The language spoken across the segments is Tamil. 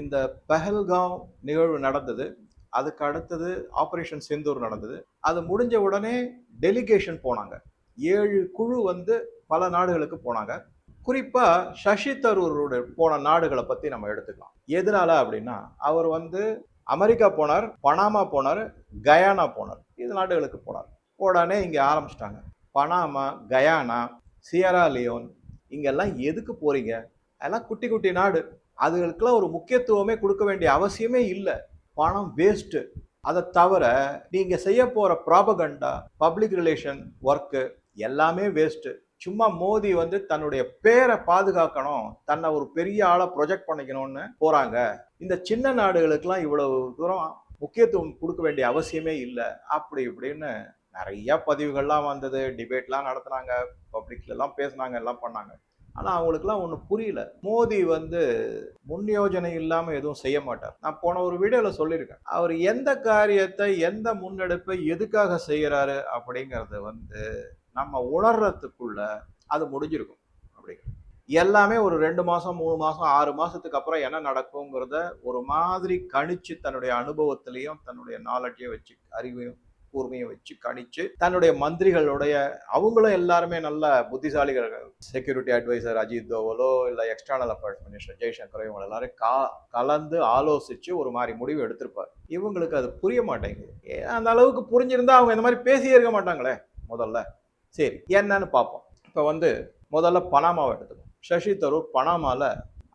இந்த பெஹல்காவ் நிகழ்வு நடந்தது. அதுக்கு அடுத்தது ஆப்ரேஷன் செந்தூர் நடந்தது. அது முடிஞ்ச உடனே டெலிகேஷன் போனாங்க. ஏழு குழு வந்து பல நாடுகளுக்கு போனாங்க. குறிப்பாக சசி தரூரோட போன நாடுகளை பற்றி நம்ம எடுத்துக்கலாம். எதனால அப்படின்னா அவர் வந்து அமெரிக்கா போனார் பனாமா போனார் கயானா போனார். இது நாடுகளுக்கு போனார். உடனே இங்கே ஆரம்பிச்சிட்டாங்க. பனாமா கயானா சியரா லியோன் இங்கெல்லாம் எதுக்கு போகிறீங்க அதெல்லாம் குட்டி குட்டி நாடு. அதுகளுக்கெல்லாம் ஒரு முக்கியத்துவமே கொடுக்க வேண்டிய அவசியமே இல்லை. பணம் வேஸ்ட்டு அதை தவிர நீங்கள் செய்ய போகிற ப்ராபகண்டா பப்ளிக் ரிலேஷன் ஒர்க்கு எல்லாமே வேஸ்ட்டு சும்மா மோடி வந்து தன்னுடைய பேரை பாதுகாக்கணும் தன்னை ஒரு பெரிய ஆளை ப்ரொஜெக்ட் பண்ணிக்கணும்னு போகிறாங்க இந்த சின்ன நாடுகளுக்கெல்லாம் இவ்வளவு தூரம் முக்கியத்துவம் கொடுக்க வேண்டிய அவசியமே இல்லை. அப்படி இப்படின்னு நிறையா பதிவுகள்லாம் வந்தது. டிபேட்லாம் நடத்துனாங்க. பப்ளிக்லலாம் பேசுனாங்க எல்லாம் பண்ணாங்க. ஆனால் அவங்களுக்குலாம் ஒன்றும் புரியல. மோடி வந்து முன் யோஜனை எதுவும் செய்ய மாட்டார். நான் போன ஒரு வீடியோவில் சொல்லியிருக்கேன். அவர் எந்த காரியத்தை எந்த முன்னெடுப்பை எதுக்காக செய்கிறாரு அப்படிங்கிறத வந்து நம்ம உணர்றதுக்குள்ள அது முடிஞ்சிருக்கும் அப்படிங்கிறது எல்லாமே ஒரு ரெண்டு மாதம் மூணு மாதம் ஆறு மாதத்துக்கு அப்புறம் என்ன நடக்குங்கிறத ஒரு மாதிரி கணிச்சு தன்னுடைய அனுபவத்திலையும் தன்னுடைய நாலட்டையும் வச்சு அறிவையும் கூர்மையை வச்சு கணிச்சு தன்னுடைய மந்திரிகளுடைய அவங்களும் எல்லாருமே நல்ல புத்திசாலிகள். செக்யூரிட்டி அட்வைசர் அஜித் தோவலோ இல்லை எக்ஸ்டர்னல் அஃபேர்ஸ் மினிஸ்டர் ஜெய்சங்கரோ இவங்க எல்லாரும் கா கலந்து ஆலோசிச்சு ஒரு மாதிரி முடிவு எடுத்திருப்பார். இவங்களுக்கு அது புரிய மாட்டேங்குது. ஏன் அந்த அளவுக்கு புரிஞ்சிருந்தா அவங்க இந்த மாதிரி பேசியே இருக்க மாட்டாங்களே முதல்ல. சரி என்னன்னு பார்ப்போம். இப்போ வந்து முதல்ல பனாமாவை எடுத்துக்கோம் சசி தரூர் பனாமாவில்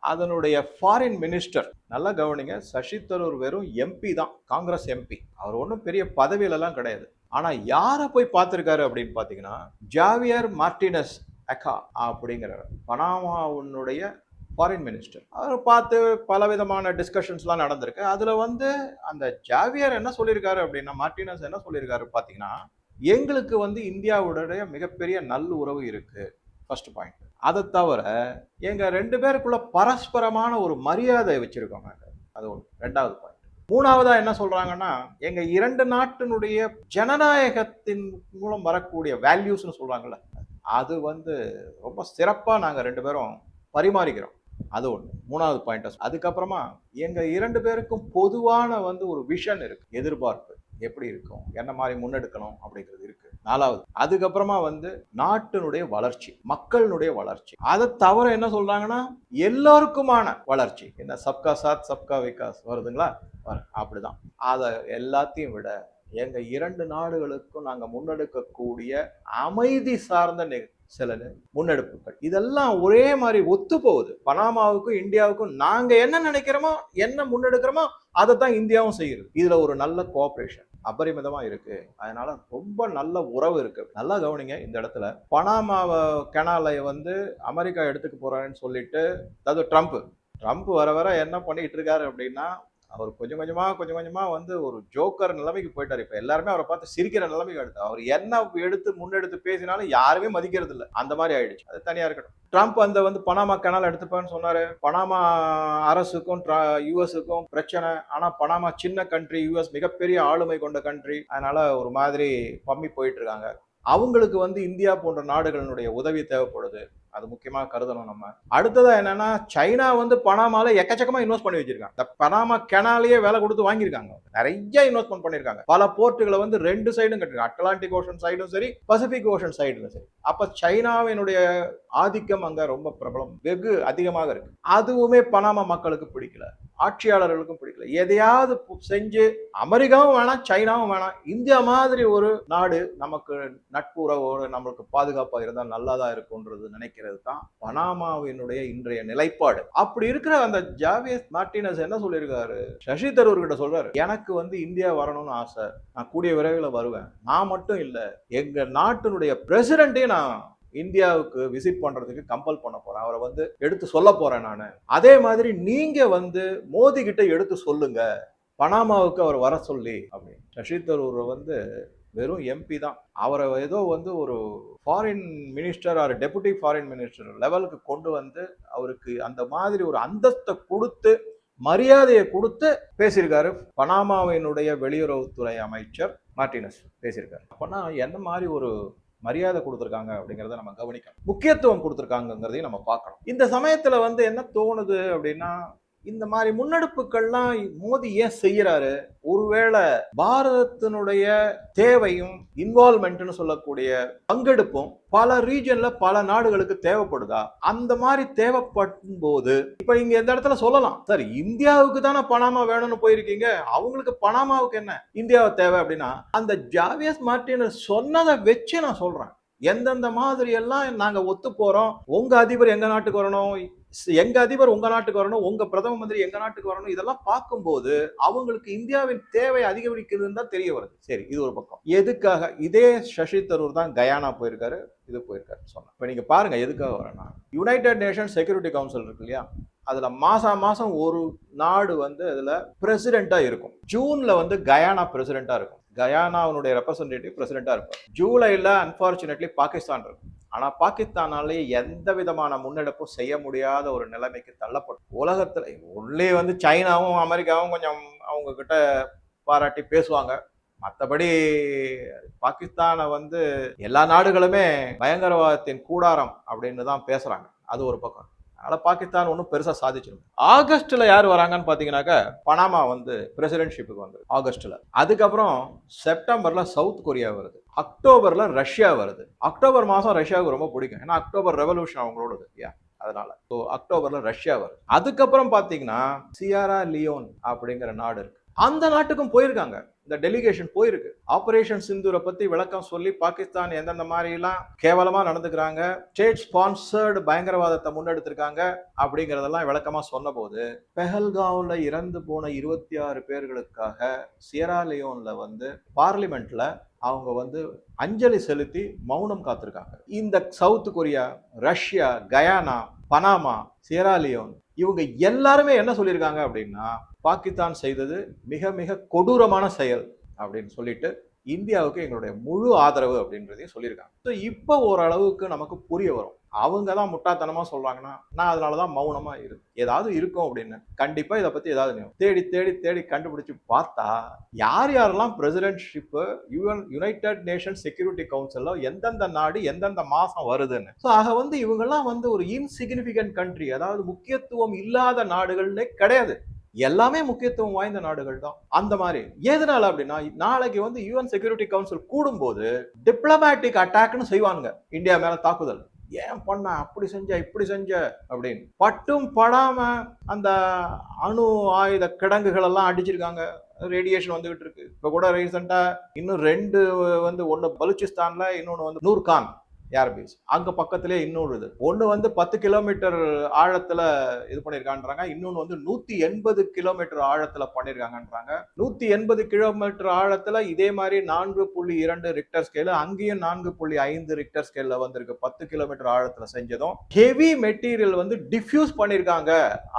அதனுடைய ஃபாரின் மினிஸ்டர் நல்லா கவனிங்க சசி தரூர் வெறும் எம்பி தான் காங்கிரஸ் எம்பி அவர் ஒன்றும் பெரிய பதவியிலலாம் கிடையாது. ஆனால் யாரை போய் பார்த்துருக்காரு அப்படின்னு பார்த்தீங்கன்னா ஜாவியர் மார்டினஸ் அக்கா அப்படிங்கிறவர். பனாமாவுடைய ஃபாரின் மினிஸ்டர் அவர் பார்த்து பலவிதமான டிஸ்கஷன்ஸ்லாம் நடந்திருக்கு. அதில் வந்து அந்த ஜாவியர் என்ன சொல்லியிருக்காரு அப்படின்னா மார்டினஸ் என்ன சொல்லியிருக்காரு பார்த்தீங்கன்னா எங்களுக்கு வந்து இந்தியாவுடைய மிகப்பெரிய நல்ல உறவு இருக்குது ஃபர்ஸ்ட் பாயிண்ட் அதை தவிர எங்க ரெண்டு பேருக்குள்ள பரஸ்பரமான ஒரு மரியாதை வச்சிருக்கோங்க அது ஒன்று ரெண்டாவது பாயிண்ட் மூணாவதா என்ன சொல்றாங்கன்னா எங்க இரண்டு நாட்டினுடைய ஜனநாயகத்தின் மூலம் வரக்கூடிய வேல்யூஸ்னு சொல்றாங்கல்ல அது வந்து ரொம்ப சிறப்பாக நாங்கள் ரெண்டு பேரும் பரிமாறிக்கிறோம். அது ஒன்று மூணாவது பாயிண்ட் அதுக்கப்புறமா எங்க இரண்டு பேருக்கும் பொதுவான வந்து ஒரு விஷன் இருக்கு. எதிர்பார்ப்பு. எப்படி இருக்கும்? என்ன மாதிரி முன்னெடுக்கணும்? அப்படிங்கிறது இருக்கு. நாலாவது. அதுக்கப்புறமா வந்து நாட்டினுடைய வளர்ச்சி மக்களினுடைய வளர்ச்சி. அதை தவிர என்ன சொல்றாங்கன்னா எல்லோருக்குமான வளர்ச்சி. என்ன சப்கா சாத் சப்கா விகாஸ் வருதுங்களா? வரும் அப்படிதான். அதை எல்லாத்தையும் விட எங்க இரண்டு நாடுகளுக்கும் நாங்கள் முன்னெடுக்கக்கூடிய அமைதி சார்ந்த சில முன்னெடுப்புகள். இதெல்லாம் ஒரே மாதிரி ஒத்து போகுது பனாமாவுக்கும் இந்தியாவுக்கும் நாங்க என்ன நினைக்கிறோமோ என்ன முன்னெடுக்கிறோமோ அதை தான் இந்தியாவும் செய்யுது. இதுல ஒரு நல்ல கோஆபரேஷன் அபரிமிதமா இருக்கு. அதனால ரொம்ப நல்ல உறவு இருக்கு. நல்லா கவனிங்க இந்த இடத்துல. பனாமாவை கெனாலை வந்து அமெரிக்கா எடுத்துக்க போறாருன்னு சொல்லிட்டு அதாவது ட்ரம்ப். ட்ரம்ப் வர வர என்ன பண்ணிட்டு இருக்காரு அப்படின்னா அவர் கொஞ்சம் கொஞ்சமாக கொஞ்சம் கொஞ்சமாக வந்து ஒரு ஜோக்கர் நிலைமைக்கு போயிட்டார். இப்போ எல்லாருமே அவரை பார்த்து சிரிக்கிற நிலைமைக்கு எடுத்து அவர் என்ன எடுத்து முன்னெடுத்து பேசினாலும் யாருமே மதிக்கிறது இல்லை. அந்த மாதிரி ஆயிடுச்சு. அது தனியாக இருக்கட்டும். ட்ரம்ப் அந்த வந்து பனாமா கனால் எடுத்துப்பேன்னு சொன்னார். பனாமா அரசுக்கும் யூஎஸுக்கும் பிரச்சனை. ஆனால் பனாமா சின்ன கண்ட்ரி யூஎஸ் மிகப்பெரிய ஆளுமை கொண்ட கண்ட்ரி அதனால் ஒரு மாதிரி பம்மி போயிட்டு இருக்காங்க. அவங்களுக்கு வந்து இந்தியா போன்ற நாடுகளினுடைய உதவி தேவைப்படுது. அது முக்கியமாக கருதணும் நம்ம. அடுத்ததாக என்னன்னா சைனா வந்து பனாமால எக்கச்சக்கமாக இன்வெஸ்ட் பண்ணி வச்சிருக்காங்க. இந்த பனாமா கெனாலேயே வேலை கொடுத்து வாங்கியிருக்காங்க. நிறைய இன்வெஸ்ட்மெண்ட் பண்ணியிருக்காங்க. பல போர்ட்டுகளை வந்து ரெண்டு சைடும் கட்டிருக்காங்க. அட்லாண்டிக் ஓஷன் சைடும் சரி பசிபிக் ஓஷன் சைடும் சரி. அப்போ சைனாவினுடைய ஆதிக்கம் அங்கே ரொம்ப பிரபலம். வெகு அதிகமாக இருக்கு. அதுவுமே பனாமா மக்களுக்கு பிடிக்கல. ஆட்சியாளர்களுக்கும் பிடிக்கல. எதையாவது செஞ்சு அமெரிக்காவும் வேணாம் சைனாவும் வேணாம் இந்தியா மாதிரி ஒரு நாடு நமக்கு நட்புறவோடு நம்மளுக்கு பாதுகாப்பாக இருந்தால் நல்லதா இருக்கும்ன்றது நினைக்கிறது தான் பனாமாவினுடைய இன்றைய நிலைப்பாடு. அப்படி இருக்கிற அந்த ஜாவியஸ் மார்டினஸ் என்ன சொல்லியிருக்காரு? சசி தரூர் கிட்ட சொல்றாரு எனக்கு வந்து இந்தியா வரணும்னு ஆசை. நான் கூடிய விரைவில் வருவேன். நான் மட்டும் இல்லை எங்கள் நாட்டினுடைய பிரசிடென்ட்டே நான் இந்தியாவுக்கு விசிட் பண்றதுக்கு கம்பல் பண்ண போறேன். அவரை வந்து எடுத்து சொல்ல போறேன் நான். அதே மாதிரி நீங்க வந்து மோதி கிட்ட எடுத்து சொல்லுங்க. பனாமாவுக்கு அவர் வர சொல்லி அப்படின்னு. சசி தரூர் வந்து வெறும் எம்பி தான். அவரை ஏதோ வந்து ஒரு foreign minister or deputy foreign minister லெவலுக்கு கொண்டு வந்து அவருக்கு அந்த மாதிரி ஒரு அந்தஸ்தை கொடுத்து மரியாதையை கொடுத்து பேசியிருக்காரு பனாமாவினுடைய வெளியுறவுத்துறை அமைச்சர் மார்டினஸ். பேசியிருக்காரு. அப்போனா என்ன மாதிரி ஒரு மரியாதை கொடுத்துருக்காங்க அப்படிங்கிறத நம்ம கவனிக்கணும். முக்கியத்துவம் கொடுத்துருக்காங்கங்கிறதையும் நம்ம பார்க்கணும். இந்த சமயத்தில் வந்து என்ன தோணுது அப்படின்னா இந்த மாதிரி முன்னெடுப்புகள்லாம் மோடி ஏன் செய்யறாரு? ஒருவேளை பாரதத்தினுடைய தேவையும் இன்வால்மெண்ட்னு சொல்லக்கூடிய பங்கெடுப்பும் பல ரீஜன்ல பல நாடுகளுக்கு தேவைப்படுதா? அந்த மாதிரி தேவைப்படும் போது இப்ப இங்க எந்த இடத்துல சொல்லலாம்? சார் இந்தியாவுக்கு தானே பனாமா வேணும்னு போயிருக்கீங்க. அவங்களுக்கு பனாமாவுக்கு என்ன? இந்தியாவை தேவை அப்படின்னா அந்த ஜாவியஸ் மார்டின் சொன்னதை வச்சு நான் சொல்றேன். எந்தெந்த மாதிரி எல்லாம் நாங்க ஒத்து போறோம் உங்க அதிபர் எங்க நாட்டுக்கு வரணும்? எங்க அதிபர் உங்க நாட்டுக்கு வரணும் உங்க பிரதம மந்திரி எங்க நாட்டுக்கு வரணும் இதெல்லாம் பார்க்கும்போது அவங்களுக்கு இந்தியாவின் தேவை அதிகரிக்குதுன்னு தான் தெரிய வருது. சரி இது ஒரு பக்கம். எதுக்காக? இதே சசி தரூர் தான் கயானா போயிருக்காரு இது போயிருக்காரு சொன்னேன் இப்போ நீங்க பாருங்க எதுக்காக வரேன்னா யுனைடெட் நேஷன் செக்யூரிட்டி கவுன்சில் இருக்கு இல்லையா? அதுல மாசா மாசம் ஒரு நாடு வந்து அதுல பிரசிடென்டா இருக்கும். ஜூன்ல வந்து கயானா பிரசிடென்டா இருக்கும். கயானாவுடைய ரெப்ரசன்டேட்டிவ் பிரசிடென்டா இருக்கும் ஜூலைல அன்பார்ச்சுனேட்லி பாகிஸ்தான் இருக்கும். ஆனால் பாகிஸ்தானாலே எந்த விதமான முன்னெடுப்பும் செய்ய முடியாத ஒரு நிலைமைக்கு தள்ளப்படும் உலகத்தில் உள்ளே வந்து சைனாவும் அமெரிக்காவும் கொஞ்சம் அவங்கக்கிட்ட பாராட்டி பேசுவாங்க. மற்றபடி பாகிஸ்தானை வந்து எல்லா நாடுகளுமே பயங்கரவாதத்தின் கூடாரம் அப்படின்னு தான் பேசுகிறாங்க அது ஒரு பக்கம். அதனால் பாகிஸ்தான் ஒன்றும் பெருசாக சாதிச்சிடும் ஆகஸ்ட்டில் யார் வராங்கன்னு பார்த்தீங்கன்னாக்கா பனாமா வந்து பிரசிடென்ட்ஷிப்புக்கு வந்து ஆகஸ்ட்டில் அதுக்கப்புறம் செப்டம்பரில் சவுத் கொரியா வருது அக்டோபரில் ரஷ்யா வருது. அக்டோபர் மாதம் ரஷ்யாவுக்கு ரொம்ப பிடிக்கும். ஏன்னா அக்டோபர் ரெவல்யூஷன் அவங்களோடது இல்லையா? அதனால. ஸோ அக்டோபரில் ரஷ்யா வருது. அதுக்கப்புறம் பார்த்தீங்கன்னா சியாரா லியோன் அப்படிங்கிற நாடு இருக்கு. அந்த நாட்டுக்கும் போயிருக்காங்க. இந்த டெலிகேஷன் போயிருக்கு. ஆபரேஷன் சிந்தூரை பத்தி விளக்கம் சொல்லி பாகிஸ்தான் எந்தெந்த மாதிரிலாம் கேவலமா நடந்துக்கிறாங்க ஸ்டேட் ஸ்பான்சர்டு பயங்கரவாதத்தை முன்னெடுத்திருக்காங்க அப்படிங்கறதெல்லாம் விளக்கமா சொன்ன போது பெஹல்காவ்ல இறந்து போன இருபத்தி ஆறு பேர்களுக்காக சியராலியோன்ல வந்து பார்லிமெண்ட்ல அவங்க வந்து அஞ்சலி செலுத்தி மௌனம் காத்திருக்காங்க. இந்த South Korea Russia Guyana Panama Sierra இவங்க எல்லாருமே என்ன சொல்லியிருக்காங்க அப்படின்னா பாகிஸ்தான் செய்தது மிக மிக கொடூரமான செயல் அப்படின்னு சொல்லிட்டு இந்தியாவுக்கு எங்களுடைய முழு ஆதரவு அப்படின்றதையும் சொல்லியிருக்காங்க. ஸோ இப்போ ஓரளவுக்கு நமக்கு புரிய வரும். அவங்க தான் முட்டாத்தனமாக சொல்கிறாங்கன்னா நான் அதனால தான் மௌனமாக இருக்கு ஏதாவது இருக்கும் அப்படின்னு. கண்டிப்பாக இதை பற்றி ஏதாவது நியூ தேடி தேடி தேடி கண்டுபிடிச்சு பார்த்தா யார் யாரெல்லாம் presidentship UN United nation security கவுன்சிலில் எந்தெந்த நாடு எந்தெந்த மாதம் வருதுன்னு. ஸோ ஆக வந்து இவங்கெல்லாம் வந்து ஒரு இன்சிக்னிஃபிகண்ட் கண்ட்ரி அதாவது முக்கியத்துவம் இல்லாத நாடுகள்னே கிடையாது. எல்லாமே முக்கியத்துவம் வாய்ந்த நாடுகள் தான். அந்த மாதிரி. எதனால அப்படின்னா நாளைக்கு வந்து யூஎன் செக்யூரிட்டி கவுன்சில் கூடும்போது டிப்ளமேட்டிக் அட்டாக்னு செய்வானுங்க. இந்தியா மேல தாக்குதல். ஏன் பண்ண? அப்படி செஞ்ச இப்படி செஞ்ச அப்படின்னு. பட்டும் படாம அந்த அணு ஆயுத கிடங்குகள் எல்லாம் அடிச்சிருக்காங்க. ரேடியேஷன் வந்துகிட்டு இருக்கு. இப்ப கூட ரீசெண்டா இன்னும் ரெண்டு வந்து ஒன்னு பலுச்சிஸ்தான்ல இன்னொன்னு வந்து நூர்கான். ஏர் பீச் அங்கே பக்கத்திலே இன்னொரு இது. ஒன்று வந்து பத்து கிலோமீட்டர் ஆழத்தில் இது பண்ணியிருக்கான்றாங்க இன்னொன்று வந்து நூற்றி எண்பது கிலோமீட்டர் ஆழத்தில் பண்ணியிருக்காங்கன்றாங்க நூற்றி எண்பது கிலோமீட்டர் ஆழத்தில் இதே மாதிரி நான்கு புள்ளி இரண்டு ரிக்டர் ஸ்கேல் அங்கேயும் நான்கு புள்ளி ஐந்து ரிக்டர் ஸ்கேல்ல வந்திருக்கு. பத்து கிலோமீட்டர் ஆழத்தில் செஞ்சதும். ஹெவி மெட்டீரியல் வந்து டிஃப்யூஸ் பண்ணியிருக்காங்க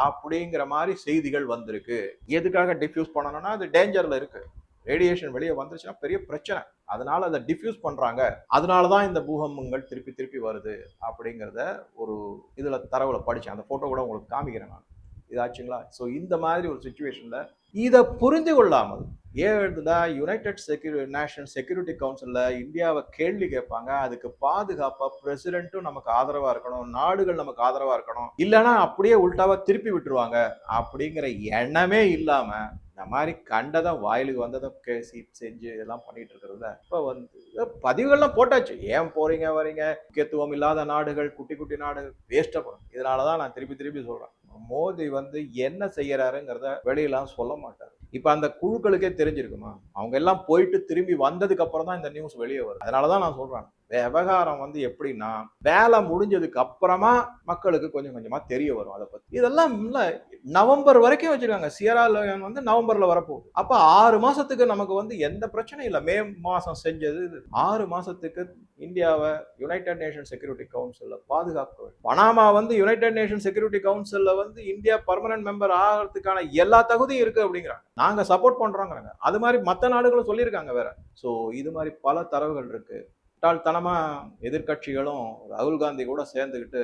அப்படிங்கிற மாதிரி செய்திகள் வந்திருக்கு. எதுக்காக டிஃப்யூஸ் பண்ணணும்னா அது டேஞ்சரில் இருக்குது ரேடியேஷன் வெளியே வந்துருச்சுன்னா பெரிய பிரச்சனை. அதனால அதை டிஃப்யூஸ் பண்ணுறாங்க அதனால தான் இந்த பூகம்பங்கள் திருப்பி திருப்பி வருது அப்படிங்கிறத ஒரு இதில் தரவில் படித்தேன் அந்த ஃபோட்டோ கூட உங்களுக்கு காமிக்கிறேன் நான். இதாச்சுங்களா ஸோ இந்த மாதிரி ஒரு சுச்சுவேஷனில் இதை புரிந்து கொள்ளாமல் ஏழுதுல யுனைடெட் செக்யூரி நேஷனல் செக்யூரிட்டி கவுன்சிலில் இந்தியாவை கேள்வி கேட்பாங்க. அதுக்கு பாதுகாப்பாக பிரசிடென்ட்டும் நமக்கு ஆதரவாக இருக்கணும். நாடுகள் நமக்கு ஆதரவாக இருக்கணும். இல்லைன்னா அப்படியே உள்டாவாக திருப்பி விட்டுருவாங்க. அப்படிங்கிற எண்ணமே இல்லாமல் இந்த மாதிரி கண்டதை வாயிலுக்கு வந்ததை பேசி செஞ்சு இதெல்லாம் பண்ணிட்டு இருக்கிறதுல இப்போ வந்து பதிவுகள்லாம் போட்டாச்சு. ஏன் போறீங்க வரீங்க? முக்கியத்துவம் இல்லாத நாடுகள் குட்டி குட்டி நாடுகள் வேஸ்ட்டாக போகும் இதனால தான் நான் திருப்பி திருப்பி சொல்கிறேன் மோதி வந்து என்ன செய்யறாருங்கிறத வெளியெல்லாம் சொல்ல மாட்டார். இப்போ அந்த குழுக்களுக்கே தெரிஞ்சிருக்குமா? அவங்க எல்லாம் போயிட்டு திரும்பி வந்ததுக்கு அப்புறம் தான் இந்த நியூஸ் வெளியே வரும் அதனாலதான் நான் சொல்கிறேன் விவகாரம் வந்து எப்படின்னா வேலை முடிஞ்சதுக்கு அப்புறமா மக்களுக்கு கொஞ்சம் கொஞ்சமாக தெரிய வரும். அதை பற்றி இதெல்லாம் இல்லை. நவம்பர் வரைக்கும் வச்சிருக்காங்க. சியரா லோயன் வந்து நவம்பர்ல வரப்போகுது. அப்ப ஆறு மாசத்துக்கு நமக்கு வந்து எந்த பிரச்சனையும் இல்லை. மே மாசம் செஞ்சது இது. ஆறு மாசத்துக்கு இந்தியாவை யுனைடெட் நேஷன் செக்யூரிட்டி கவுன்சில்ல பாதுகாக்க பனாமா வந்து யுனைடெட் நேஷன் செக்யூரிட்டி கவுன்சில்ல வந்து இந்தியா பர்மனன்ட் மெம்பர் ஆகிறதுக்கான எல்லா தகுதியும் இருக்கு அப்படிங்கிறாங்க. நாங்க சப்போர்ட் பண்றோங்கிறாங்க. அது மாதிரி மற்ற நாடுகளும் சொல்லியிருக்காங்க வேற. ஸோ இது மாதிரி பல தரவுகள் இருக்கு. முட்டாள்தனமாக எதிர்க்கட்சிகளும் ராகுல் காந்தி கூட சேர்ந்துக்கிட்டு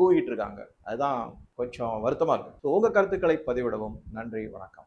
கூவிட்டு இருக்காங்க. அதுதான் கொஞ்சம் வருத்தமாக இருக்கு. ஸோ உங்கள் கருத்துக்களை பதிவிடவும். நன்றி வணக்கம்.